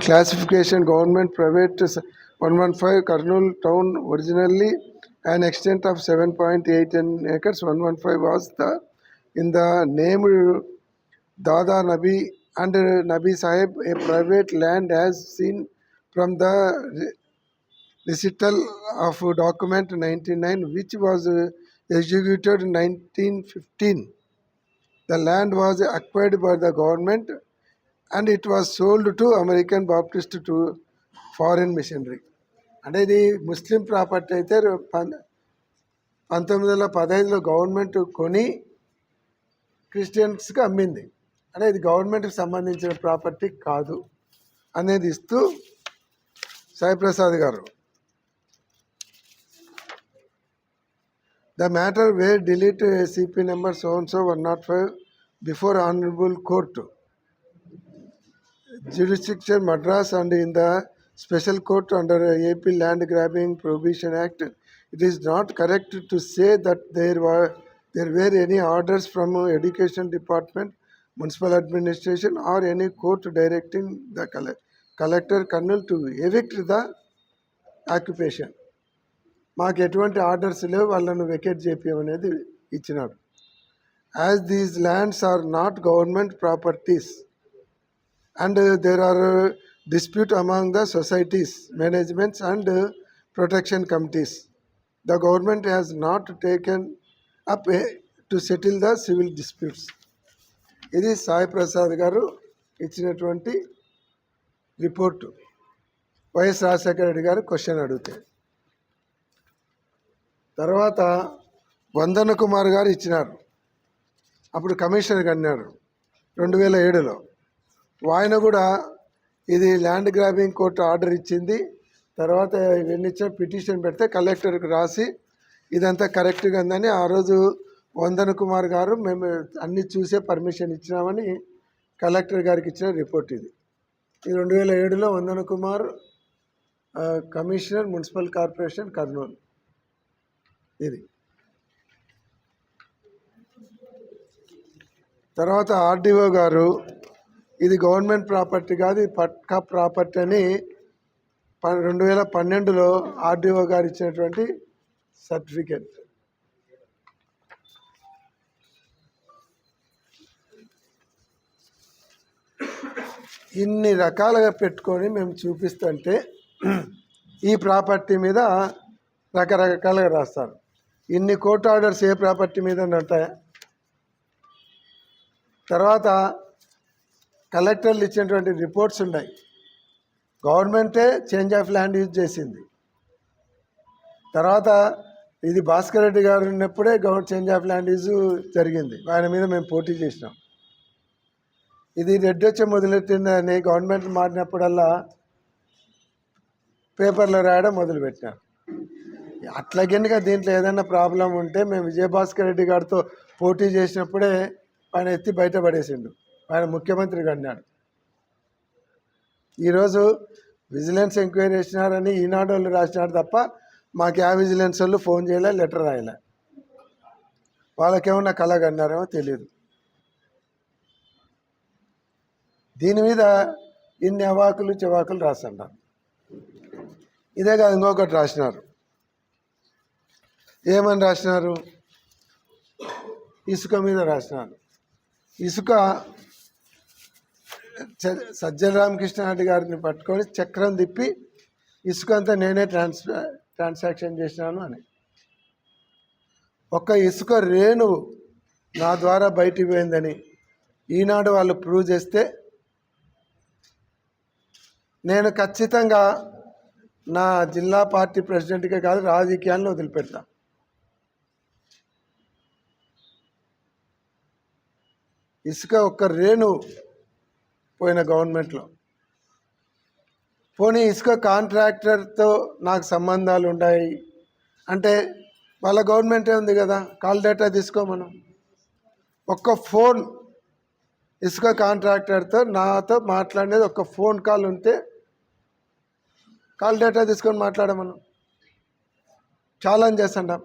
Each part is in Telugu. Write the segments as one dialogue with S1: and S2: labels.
S1: classification government private 115 Kurnool town originally an extent of 7.8 acres. 115 was the in the name Dada Nabi and Nabi Sahib a private land as seen from the recital of document 99 which was uh, executed 1915 the land was acquired by the government and it was sold to American Baptist to foreign missionary అంటే ఇది ముస్లిం ప్రాపర్టీ అయితే పంతొమ్మిది వందల పదహైదులో గవర్నమెంట్ కొని క్రిస్టియన్స్కి అమ్మింది. అంటే ఇది గవర్నమెంట్కి సంబంధించిన ప్రాపర్టీ కాదు అనేది ఇస్తూ సాయిప్రసాద్ గారు. The matter where delete CP number seven so one nought five before honourable court Jurisdiction Madras and in the special court under uh, AP Land Grabbing Prohibition Act. It is not correct to say that there were there were any orders from uh, Education Department, Municipal Administration or any court directing the colle- collector colonel to evict the occupation. మాకు ఎటువంటి ఆర్డర్స్ లేవు వాళ్ళను వెకేట్ చేపించమనేది ఇచ్చినాడు as these lands are not government properties and there are dispute among the societies managements and protection committees the government has not taken up to settle the civil disputes ఇది సాయి ప్రసాద్ గారు ఇచ్చినటువంటి రిపోర్టు. వైఎస్ రాజశేఖర రెడ్డి గారు క్వశ్చన్ అడిగితే. తర్వాత వందన కుమార్ గారు ఇచ్చినారు. అప్పుడు కమిషనర్ అన్నారు రెండు వేల ఏడులో. ఆయన కూడా ఇది ల్యాండ్ గ్రాబింగ్ కోర్టు ఆర్డర్ ఇచ్చింది. తర్వాత ఇవన్నీ ఇచ్చిన పిటిషన్ పెడితే కలెక్టర్కి రాసి ఇదంతా కరెక్ట్గా ఉందని ఆ రోజు వందన కుమార్ గారు మేము అన్ని చూసే పర్మిషన్ ఇచ్చినామని కలెక్టర్ గారికి ఇచ్చిన రిపోర్ట్ ఇది. ఈ రెండు వేల ఏడులో Vandana Kumar commissioner municipal corporation Kurnool. ఇది. తర్వాత ఆర్డీఓ గారు ఇది గవర్నమెంట్ ప్రాపర్టీ కాదు ఇది పక్కా ప్రాపర్టీ అని ప- రెండు వేల పన్నెండులో ఆర్డీఓ గారు ఇచ్చినటువంటి సర్టిఫికెట్. ఇన్ని రకాలుగా పెట్టుకొని మేము చూపిస్తుంటే ఈ ప్రాపర్టీ మీద రకరకాలుగా రాస్తారు. ఇన్ని కోర్టు ఆర్డర్స్ ఏ ప్రాపర్టీ మీద ఉంటాయా? తర్వాత కలెక్టర్లు ఇచ్చినటువంటి రిపోర్ట్స్ ఉన్నాయి. గవర్నమెంటే చేంజ్ ఆఫ్ ల్యాండ్ యూజ్ చేసింది. తర్వాత ఇది భాస్కర్ రెడ్డి గారు ఉన్నప్పుడే government change of land use జరిగింది. ఆయన మీద మేము పోటీ చేసినాం. ఇది రెడ్డి వచ్చి మొదలెట్టిందని గవర్నమెంట్ మారినప్పుడల్లా పేపర్లో రాయడం మొదలుపెట్టినారు అట్లాగెనక దీంట్లో ఏదైనా ప్రాబ్లం ఉంటే మేము విజయభాస్కర్ రెడ్డి గారితో పోటీ చేసినప్పుడే ఆయన ఎత్తి బయటపడేసిండు. ఆయన ముఖ్యమంత్రిగా అన్నాడు ఈరోజు విజిలెన్స్ ఎంక్వైరీ చేసినారని ఈనాడు వాళ్ళు రాసినారు తప్ప మాకు ఆ విజిలెన్స్ వాళ్ళు ఫోన్ చేయలే లెటర్ రాయలే. వాళ్ళకేమన్నా కలగన్నారేమో తెలియదు దీని మీద ఇన్ని అవాకులు చెవాకులు రాస్తున్నారు ఇదే కాదు ఇంకొకటి రాసినారు. ఏమని రాసినారు? ఇసుక మీద రాసినారు. ఇసుక సజ్జన రామకృష్ణ రామకృష్ణారెడ్డి గారిని పట్టుకొని చక్రం తిప్పి ఇసుక అంతా నేనే ట్రాన్స్ ట్రాన్సాక్షన్ చేసినాను అని. ఒక ఇసుక రేణు నా ద్వారా బయటికి పోయిందని ఈనాడు వాళ్ళు ప్రూవ్ చేస్తే నేను ఖచ్చితంగా నా జిల్లా పార్టీ ప్రెసిడెంట్గా కాదు రాజకీయాలను వదిలిపెడతా. ఇసుక ఒక్క రేణు పోయిన గవర్నమెంట్లో. పోనీ ఇసుక కాంట్రాక్టర్తో నాకు సంబంధాలు ఉన్నాయి అంటే వాళ్ళ గవర్నమెంటే ఉంది కదా కాల్ డేటా తీసుకో మనం. ఒక్క ఫోన్ ఇసుక కాంట్రాక్టర్తో నాతో మాట్లాడేది ఒక ఫోన్ కాల్ ఉంటే కాల్ డేటా తీసుకొని మాట్లాడమను ఛాలెంజ్ చేస్తాం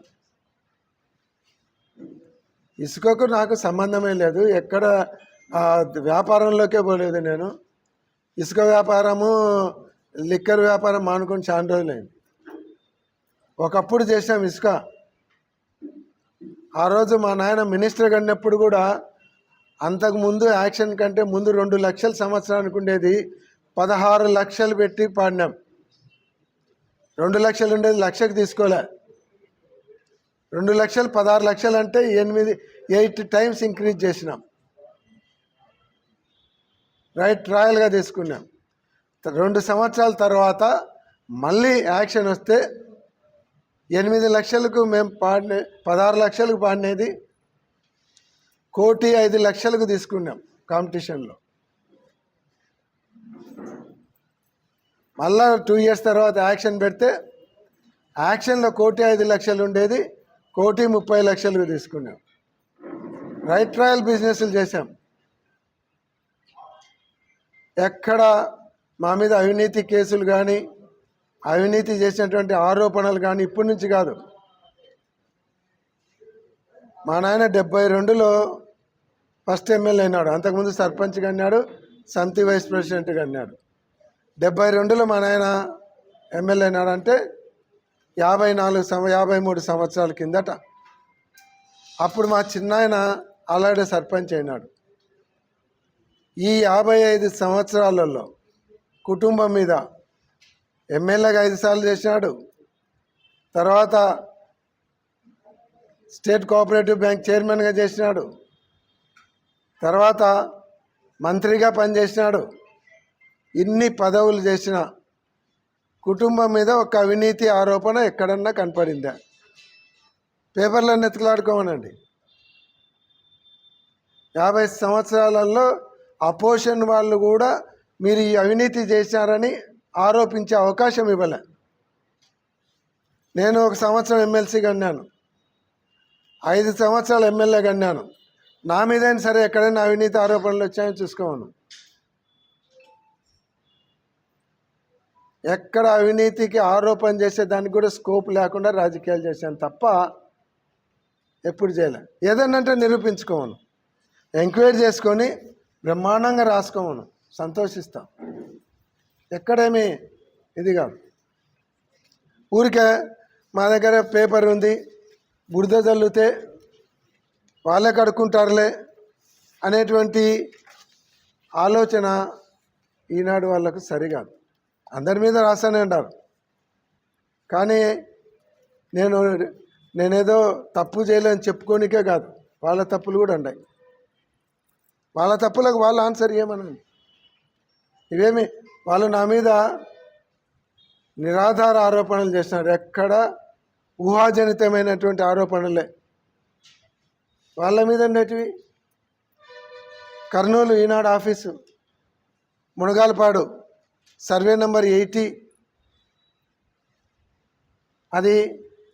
S1: ఇసుకకు నాకు సంబంధమే లేదు. ఎక్కడ వ్యాపారంలోకే పోలేదు నేను. ఇసుక వ్యాపారము లిక్కర్ వ్యాపారం మానుకొని చాలా రోజులైంది. ఒకప్పుడు చేసాం ఇసుక. ఆ రోజు మా నాయన మినిస్టర్ కన్నప్పుడు కూడా అంతకు ముందు యాక్షన్ కంటే ముందు రెండు లక్షల సంవత్సరానికి ఉండేది పదహారు లక్షలు పెట్టి పాడినాం. రెండు లక్షలు ఉండేది లక్షకు తీసుకోలే. రెండు లక్షలు పదహారు లక్షలు అంటే ఎనిమిది ఎయిట్ టైమ్స్ ఇంక్రీజ్ చేసినాం. రైట్ ట్రయల్గా తీసుకున్నాం. రెండు సంవత్సరాల తర్వాత మళ్ళీ యాక్షన్ వస్తే ఎనిమిది లక్షలకు మేము పాడిన పదహారు లక్షలకు పాడినది కోటి ఐదు లక్షలకు తీసుకున్నాం కాంపిటీషన్లో. మళ్ళా టూ ఇయర్స్ తర్వాత యాక్షన్ పెడితే యాక్షన్లో కోటి ఐదు లక్షలు ఉండేది కోటి ముప్పై లక్షలకు తీసుకున్నాం. రైట్ ట్రయల్ బిజినెస్లు చేశాం. ఎక్కడ మా మీద అవినీతి కేసులు కానీ అవినీతి చేసినటువంటి ఆరోపణలు కానీ ఇప్పటి నుంచి కాదు. మా నాయన డెబ్బై రెండులో ఫస్ట్ ఎమ్మెల్యే అయినాడు. అంతకుముందు సర్పంచ్గా అన్నాడు సంతి వైస్ ప్రెసిడెంట్గా అన్నాడు డెబ్బై రెండులో మా నాయన ఎమ్మెల్యే అయినాడంటే యాభై నాలుగు సంవ యాభై మూడు సంవత్సరాల కిందట. అప్పుడు మా చిన్నాయన అలాడే సర్పంచ్ అయినాడు. ఈ యాభై ఐదు సంవత్సరాలలో కుటుంబం మీద ఎమ్మెల్యేగా ఐదు సార్లు చేసినాడు. తర్వాత స్టేట్ కోఆపరేటివ్ బ్యాంక్ చైర్మన్గా చేసినాడు. తర్వాత మంత్రిగా పనిచేసినాడు. ఇన్ని పదవులు చేసిన కుటుంబం మీద ఒక అవినీతి ఆరోపణ ఎక్కడన్నా కనపడిందా? పేపర్లో ఎత్తులాడుకోమనండి యాభై సంవత్సరాలలో అపోజిషన్ వాళ్ళు కూడా మీరు ఈ అవినీతి చేశారని ఆరోపించే అవకాశం ఇవ్వలే. నేను ఒక సంవత్సరం ఎమ్మెల్సీ గన్నాను ఐదు సంవత్సరాలు ఎమ్మెల్యే గన్నాను నా మీదైనా సరే ఎక్కడైనా అవినీతి ఆరోపణలు వచ్చాయని చూసుకోమను. ఎక్కడ అవినీతికి ఆరోపణ చేసే దానికి కూడా స్కోప్ లేకుండా రాజకీయాలు చేశాను తప్ప ఎప్పుడు చేయలే. ఏదన్నంటే నిరూపించుకోమను. ఎంక్వైరీ చేసుకొని బ్రహ్మాండంగా రాసుకోమను. సంతోషిస్తాం. ఎక్కడేమి ఇది కాదు ఊరికే మా దగ్గర పేపర్ ఉంది. బురద చల్లితే వాళ్ళే కడుక్కుంటారులే అనేటువంటి ఆలోచన ఈనాడు వాళ్ళకు సరికాదు అందరి మీద రాసానే అంటారు. కానీ నేను నేనేదో తప్పు చేయలేని చెప్పుకోనికే కాదు. వాళ్ళ తప్పులు కూడా ఉన్నాయి వాళ్ళ తప్పులకు వాళ్ళు ఆన్సర్ చేయమనండి ఇవేమి? వాళ్ళు నా మీద నిరాధార ఆరోపణలు చేస్తున్నారు. ఎక్కడ ఊహాజనితమైనటువంటి ఆరోపణలే. వాళ్ళ మీద ఉండేటివి Kurnool Eenadu office Munagalapadu survey number eighty. అది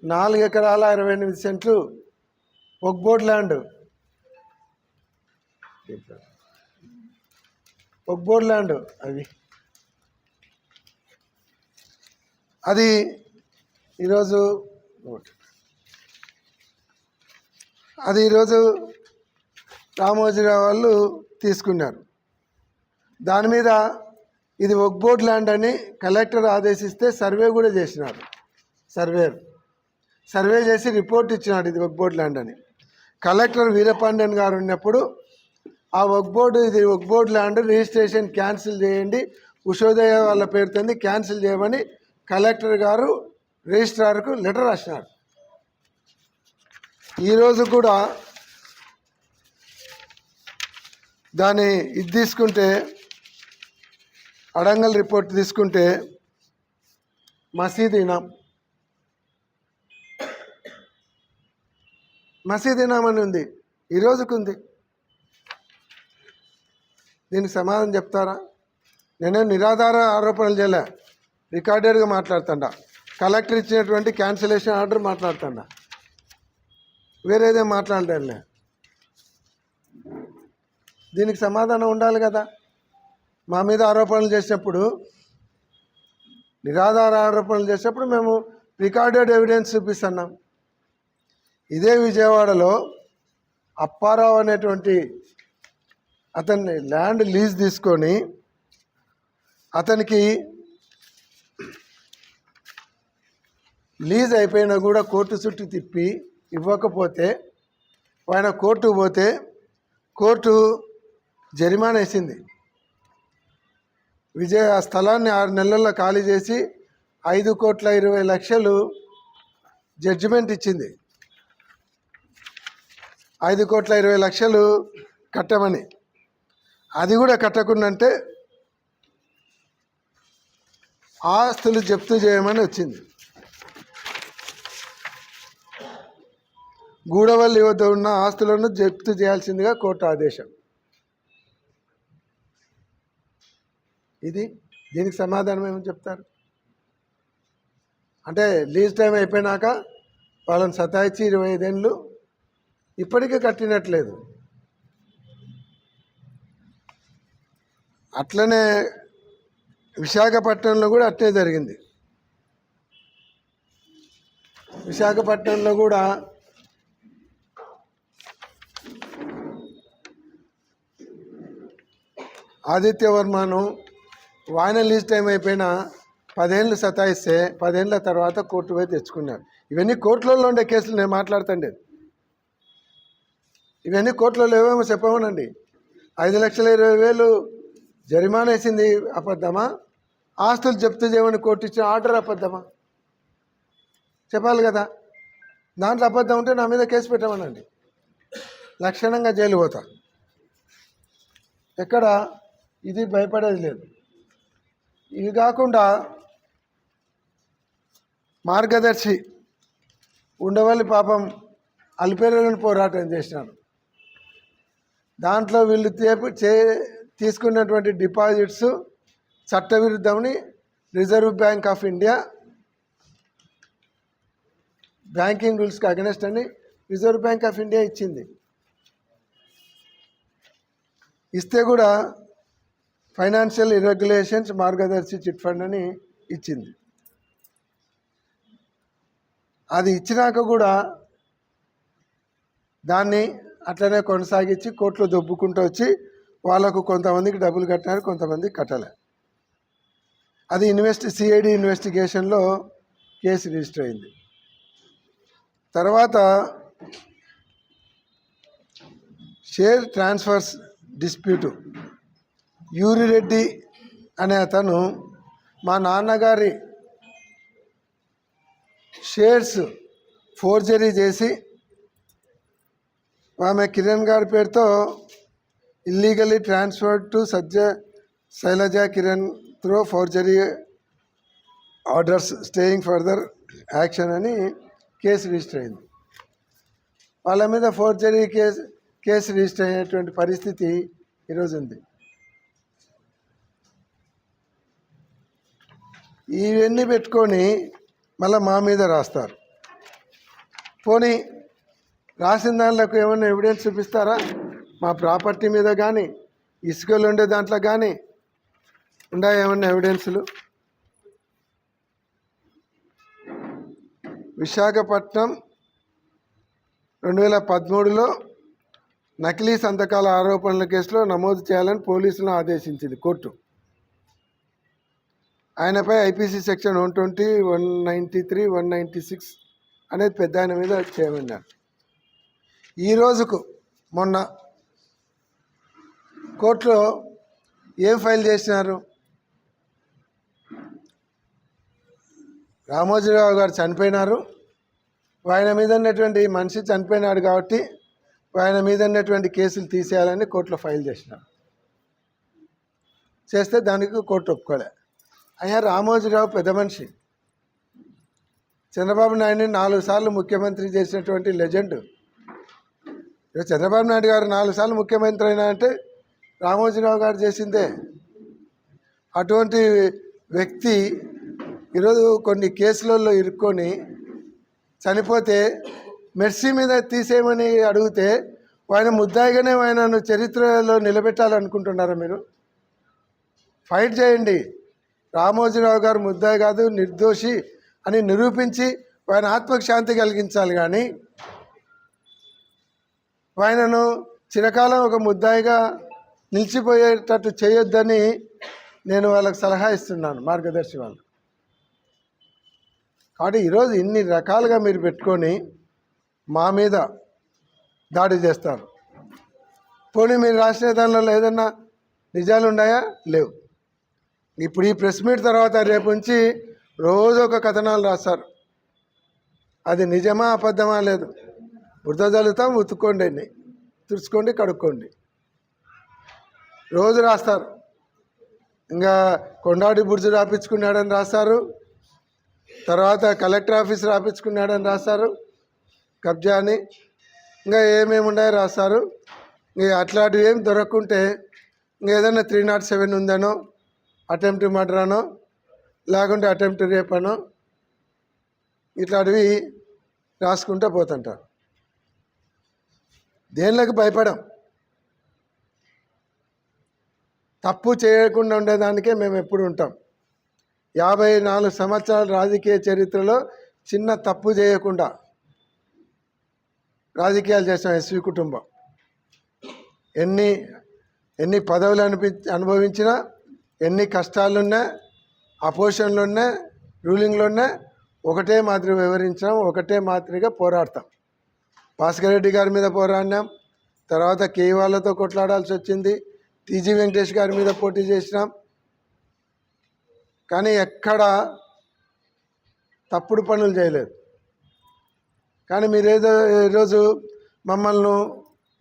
S1: నాలుగు ఎకరాల ఇరవై ఎనిమిది సెంట్లు ఒక్బోర్డ్ ల్యాండ్. ఒక్బోర్డ్ ల్యాండ్ అది. అది ఈరోజు అది ఈరోజు రామోజీరావు వాళ్ళు తీసుకున్నారు. దాని మీద ఇది ఒక్బోర్డ్ ల్యాండ్ అని కలెక్టర్ ఆదేశిస్తే సర్వే కూడా చేసినారు. సర్వేర్. సర్వే చేసి రిపోర్ట్ ఇచ్చినాడు ఇది ఒక్బోర్డ్ ల్యాండ్ అని. కలెక్టర్ వీరపాండ్యన్ గారు ఉన్నప్పుడు ఆ ఒక్బోర్డు ఇది ఒక్బోర్డ్ ల్యాండ్ రిజిస్ట్రేషన్ క్యాన్సిల్ చేయండి. ఉషోదయ వాళ్ళ పేరుతోంది క్యాన్సిల్ చేయమని కలెక్టర్ గారు రిజిస్ట్రార్కు లెటర్ రాసినారు. ఈరోజు కూడా దాన్ని ఇది తీసుకుంటే అడంగల్ రిపోర్ట్ తీసుకుంటే మసీద్ ఇనాం మసీద్ ఇనాం అని ఉంది. ఈరోజుకుంది దీనికి సమాధానం చెప్తారా? నేనే నిరాధార ఆరోపణలు చేయలే. రికార్డెడ్గా మాట్లాడుతుండా. కలెక్టర్ ఇచ్చినటువంటి క్యాన్సిలేషన్ ఆర్డర్ మాట్లాడుతుండా. వేరేదే మాట్లాడలే దీనికి సమాధానం ఉండాలి కదా. మా మీద ఆరోపణలు చేసినప్పుడు నిరాధార ఆరోపణలు చేసినప్పుడు మేము రికార్డెడ్ ఎవిడెన్స్ చూపిస్తున్నాం. ఇదే విజయవాడలో అప్పారావు అనేటువంటి అతన్ని ల్యాండ్ లీజ్ తీసుకొని అతనికి లీజ్ అయిపోయినా కూడా కోర్టు చుట్టూ తిప్పి ఇవ్వకపోతే ఆయన కోర్టు పోతే కోర్టు జరిమానా వేసింది. విజయ ఆ స్థలాన్ని ఆరు నెలల్లో ఖాళీ చేసి ఐదు కోట్ల ఇరవై లక్షలు జడ్జిమెంట్ ఇచ్చింది. ఐదు కోట్ల ఇరవై లక్షలు కట్టమని. అది కూడా కట్టకుండా అంటే ఆస్తులు జప్తు చేయమని వచ్చింది. గూడవల్లి వద్ద ఉన్న ఆస్తులను జప్తు చేయాల్సిందిగా కోర్టు ఆదేశం. ఇది దీనికి సమాధానం ఏమని చెప్తారు? అంటే లీజ్ టైం అయిపోయినాక వాళ్ళని సతాయిచ్చి ఇరవై ఐదేళ్ళు ఇప్పటికీ కట్టినట్లేదు. అట్లనే విశాఖపట్నంలో కూడా అట్లే జరిగింది. విశాఖపట్నంలో కూడా ఆదిత్యవర్మను వాయిన లీజ్ టైం అయిపోయిన పదేళ్ళు సతాయిస్తే పదేళ్ళ తర్వాత కోర్టు పోయి తెచ్చుకున్నారు. ఇవన్నీ కోర్టులలో ఉండే కేసులు నేను మాట్లాడుతుండే. ఇవన్నీ కోర్టులలో ఏమేమో చెప్పమనండి. ఐదు లక్షల ఇరవై వేలు జరిమానా వేసింది అబద్ధమా? ఆస్తులు జప్తు చేయమని కోర్టు ఇచ్చిన ఆర్డర్ అబద్ధమా? చెప్పాలి కదా. దాంట్లో అబద్ధం ఉంటే నా మీద కేసు పెట్టమనండి. లక్షణంగా జైలు పోతా. ఎక్కడ? ఇది భయపడేది లేదు. ఇవి కాకుండా మార్గదర్శి ఉండవల్లి పాపం అల్పేరులను పోరాటం చేసినారు దాంట్లో వీళ్ళు చేపి చే తీసుకున్నటువంటి deposits చట్టవిరుద్ధమని Reserve Bank of India banking రూల్స్కి against అని రిజర్వ్ బ్యాంక్ ఆఫ్ ఇండియా ఇచ్చింది. ఇస్తే కూడా ఫైనాన్షియల్ ఇర్రెగ్యులేషన్స్ మార్గదర్శి చిట్ ఫండ్ అని ఇచ్చింది. అది ఇచ్చినాక కూడా దాన్ని అట్లనే కొనసాగించి కోర్టులో దొబ్బుకుంటూ వచ్చి వాళ్ళకు కొంతమందికి డబ్బులు కట్టినారు కొంతమంది కట్టలే. అది ఇన్వెస్ట్ సిఐడి ఇన్వెస్టిగేషన్లో కేసు రిజిస్టర్ అయింది. తర్వాత షేర్ ట్రాన్స్ఫర్స్ డిస్ప్యూటు యూరిరెడ్డి అనే అతను మా నాన్నగారి షేర్స్ ఫోర్జరీ చేసి ఆమె కిరణ్ గారి పేరుతో illegally transferred to Sajja Shailaja Kiran through forgery orders staying further action అని కేసు రిజిస్టర్ అయింది. వాళ్ళ మీద ఫోర్జరీ కేసు కేసు రిజిస్టర్ అయినటువంటి పరిస్థితి ఈరోజు ఉంది. ఇవన్నీ పెట్టుకొని మళ్ళీ మా మీద రాస్తారు. పోనీ రాసిన దాంట్లోకి ఏమైనా ఎవిడెన్స్ చూపిస్తారా? మా ప్రాపర్టీ మీద కానీ ఇసుకలు ఉండే దాంట్లో కానీ ఉండా ఏమన్నా ఎవిడెన్సులు విశాఖపట్నం రెండు వేల పదమూడులో నకిలీ సంతకాల ఆరోపణల కేసులో నమోదు చేయాలని పోలీసులను ఆదేశించింది కోర్టు. ఆయనపై IPC section one twenty one ninety three one ninety six అనేది పెద్ద ఆయన మీద చేయమన్నారు ఈ రోజుకు మొన్న కోర్టులో ఏం ఫైల్ చేసినారు? రామోజీరావు గారు చనిపోయినారు. ఆయన మీద ఉన్నటువంటి మనిషి చనిపోయినాడు కాబట్టి ఆయన మీద ఉన్నటువంటి కేసులు తీసేయాలని కోర్టులో ఫైల్ చేసినారు. చేస్తే దానికి కోర్టు ఒప్పుకోలే. అయ్యా రామోజీరావు పెద్ద మనిషి. చంద్రబాబు నాయుడిని నాలుగు సార్లు ముఖ్యమంత్రి చేసినటువంటి లెజెండ్. చంద్రబాబు నాయుడు గారు నాలుగు సార్లు ముఖ్యమంత్రి అయినా అంటే రామోజీరావు గారు చేసిందే. అటువంటి వ్యక్తి ఈరోజు కొన్ని కేసులలో ఇరుక్కొని చనిపోతే మెర్సీ మీద తీసేయమని అడిగితే ఆయన ముద్దాయిగానే ఆయనను చరిత్రలో నిలబెట్టాలనుకుంటున్నారా మీరు? ఫైట్ చేయండి. రామోజీరావు గారు ముద్దాయి కాదు నిర్దోషి అని నిరూపించి ఆయన ఆత్మకు శాంతి కలిగించాలి కానీ ఆయనను చిరకాలం ఒక ముద్దాయిగా నిలిచిపోయేటట్టు చేయొద్దని నేను వాళ్ళకి సలహా ఇస్తున్నాను మార్గదర్శి వాళ్ళు. కాబట్టి ఈరోజు ఇన్ని రకాలుగా మీరు పెట్టుకొని మా మీద దాడి చేస్తారు. పోనీ మీరు రాసిన దానిలో ఏదన్నా నిజాలు ఉన్నాయా? లేవు. ఇప్పుడు ఈ ప్రెస్ మీట్ తర్వాత రేపు నుంచి రోజు ఒక కథనాలు రాస్తారు. అది నిజమా అబద్ధమా లేదు. బురద చల్లుతాం ఉతుక్కోండి తుడుచుకోండి కడుక్కోండి. రోజు రాస్తారు. ఇంకా కొండాడి బుర్జు రాపించుకున్నాడని రాస్తారు. తర్వాత కలెక్టర్ ఆఫీస్ రాపించుకున్నాడని రాస్తారు. కబ్జా అని. ఇంకా ఏమేమి ఉన్నాయో రాస్తారు. ఇంకా అట్లాంటివి ఏం దొరకకుంటే ఇంకా ఏదైనా త్రీ నాట్ సెవెన్ ఉందనో అటెంప్ట్ మర్డర్ అనో లేకుంటే అటెంప్ట్ రేప్ అనో ఇట్లాంటివి రాసుకుంటూ పోతుంటారు. దేనిలోకి భయపడం? తప్పు చేయకుండా ఉండేదానికే మేము ఎప్పుడు ఉంటాం. యాభై నాలుగు సంవత్సరాల రాజకీయ చరిత్రలో చిన్న తప్పు చేయకుండా రాజకీయాలు చేసాం ఎస్వి కుటుంబం. ఎన్ని ఎన్ని పదవులు అనిపి అనుభవించినా ఎన్ని కష్టాలున్నా అపోజిషన్లున్నా రూలింగ్లున్నా ఒకటే మాదిరి వివరించాం ఒకటే మాదిరిగా పోరాడతాం. భాస్కర్ రెడ్డి గారి మీద పోరాడినాం. తర్వాత కేవాళ్ళతో కొట్లాడాల్సి వచ్చింది. టీజీ వెంకటేష్ గారి మీద పోటీ చేసినాం. కానీ ఎక్కడ తప్పుడు పనులు చేయలేదు. కానీ మీరేదో ఈరోజు మమ్మల్ని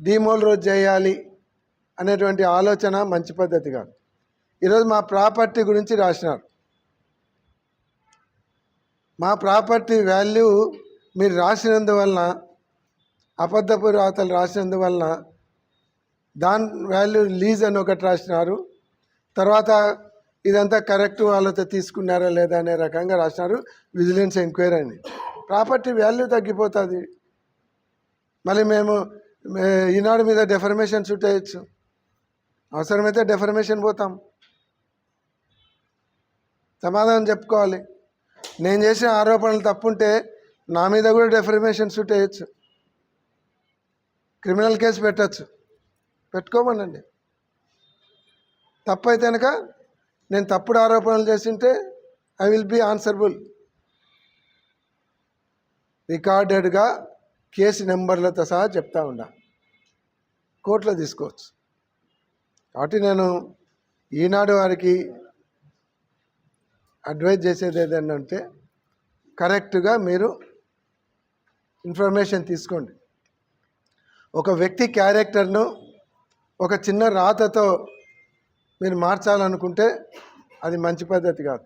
S1: డీమోల్ రోజు చేయాలి అనేటువంటి ఆలోచన మంచి పద్ధతి కాదు. ఈరోజు మా ప్రాపర్టీ గురించి రాసినారు. మా ప్రాపర్టీ వాల్యూ మీరు రాసినందువలన అబద్ధపు రాతలు రాసినందువలన దాని వాల్యూ లీజ్ అని ఒకటి రాసినారు. తర్వాత ఇదంతా కరెక్ట్ వాళ్ళతో తీసుకున్నారా లేదా అనే రకంగా రాసినారు. విజిలెన్స్ ఎంక్వైరీ అని. ప్రాపర్టీ వాల్యూ తగ్గిపోతుంది. మళ్ళీ మేము ఈనాడు మీద డెఫర్మేషన్ షూట్ అవసరమైతే డెఫర్మేషన్ పోతాం. సమాధానం చెప్పుకోవాలి. నేను చేసిన ఆరోపణలు తప్పుంటే నా మీద కూడా డెఫర్మేషన్ షూట్ వేయచ్చు క్రిమినల్ కేసు పెట్టచ్చు. పెట్టుకోమనండి. తప్పు అయితే కనుక నేను తప్పుడు ఆరోపణలు చేసింటే ఐ విల్ బీ ఆన్సరబుల్. రికార్డెడ్గా కేసు నెంబర్లతో సహా చెప్తా ఉన్నా కోర్టులో తీసుకోవచ్చు. కాబట్టి నేను ఈనాడు వారికి అడ్వైజ్ చేసేది ఏదంటే కరెక్ట్గా మీరు ఇన్ఫర్మేషన్ తీసుకోండి. ఒక వ్యక్తి క్యారెక్టర్ను ఒక చిన్న రాతతో మీరు మార్చాలనుకుంటే అది మంచి పద్ధతి కాదు.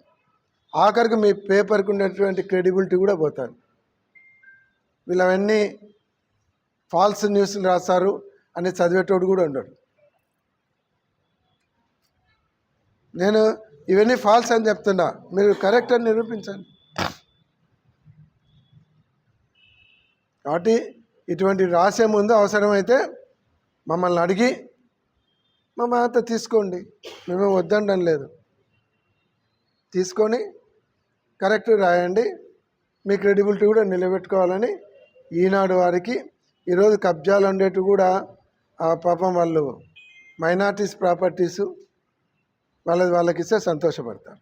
S1: ఆఖరికి మీ పేపర్కి ఉన్నటువంటి క్రెడిబిలిటీ కూడా పోతుంది. వీళ్ళు అవన్నీ ఫాల్స్ న్యూస్లు రాస్తారు అని చదివేటోడు కూడా ఉండడు. నేను ఇవన్నీ ఫాల్స్ అని చెప్తున్నా. మీరు కరెక్ట్ అని నిరూపించండి. కాబట్టి ఇటువంటి రాసే ముందు అవసరమైతే మమ్మల్ని అడిగి మా మాత తీసుకోండి. మేము వద్దండం లేదు. తీసుకొని కరెక్ట్ రాయండి. మీ క్రెడిబిలిటీ కూడా నిలబెట్టుకోవాలని ఈనాడు వారికి ఈరోజు కబ్జాలు ఉండేటివి కూడా ఆ పాపం వాళ్ళు మైనార్టీస్ ప్రాపర్టీసు వాళ్ళది వాళ్ళకి ఇస్తే సంతోషపడతారు.